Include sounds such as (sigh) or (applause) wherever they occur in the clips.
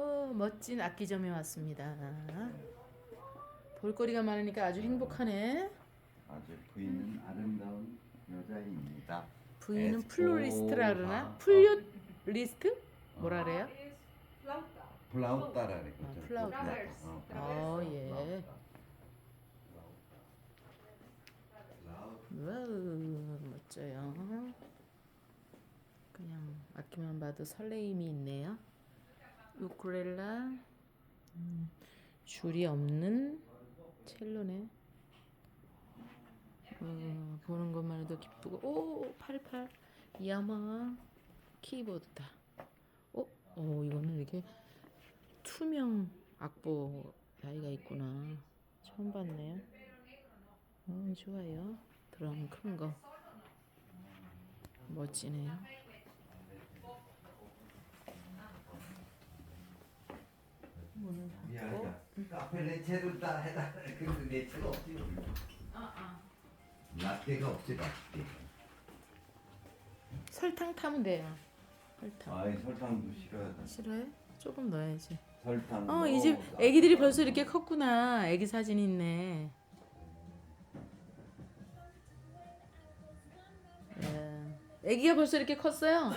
어, 멋진 악기점에 왔습니다. 볼거리가 많으니까 아주 행복하네. 아주 부인은 아름다운 여자입니다. 부인은. 플로리스트라 그러나? 아, 플루리스트? 뭐라 그래요? is flauta. 플라우따라는 거죠. 아, 플라우따. 어, 어, 예. 와우, 멋져요. 그냥 악기만 봐도 설레임이 있네요. 우쿨렐라, 음, 줄이 없는 첼로네. 어, 보는 것만 해도 기쁘고, 오, 88, 야마, 키보드다. 어, 어, 이거는 이렇게 투명 악보 나이가 있구나. 처음 봤네요. 어, 좋아요. 드럼 큰 거. 멋지네요. 문을 닫고. 내 채로 따 해달라. 근데 내 채가 없지. 아, 아. 라떼가 없지 라떼. 설탕 타면 돼요. 설탕. 아이 설탕도 싫어하다. 싫어해? 조금 넣어야지. 설탕. 어, 뭐, 이집 라떼. 애기들이 벌써 이렇게 컸구나. 애기 사진 있네. 예. 애기가 벌써 이렇게 컸어요.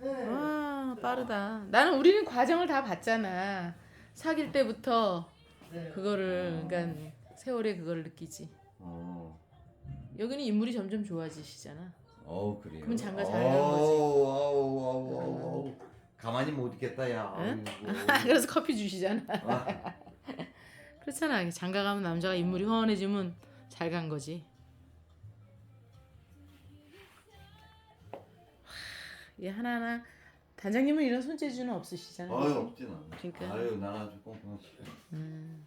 와, 빠르다. 나는 우리는 과정을 다 봤잖아. 사귈 때부터 그거를 그러니까 세월에 그걸 느끼지. 어. 여기는 인물이 점점 좋아지시잖아. 어 그래요. 그럼 장가 잘 가는 거지. 어우, 어우, 어우, 어우, 어우. 가만히 못 있겠다 야. 응? 아이고. (laughs) 그래서 커피 주시잖아. 아, (laughs) 그렇잖아. 장가 가면 남자가 인물이 훤해지면 잘 간 거지. 하, 얘 하나하나 단장님은 이런 손재주는 없으시잖아요. 아유 없진 않아. 그러니까. 아유 난 아주 싫어. 음.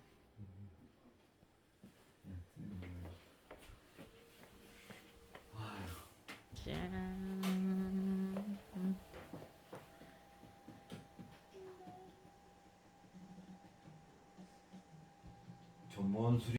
짠. 전문 수리.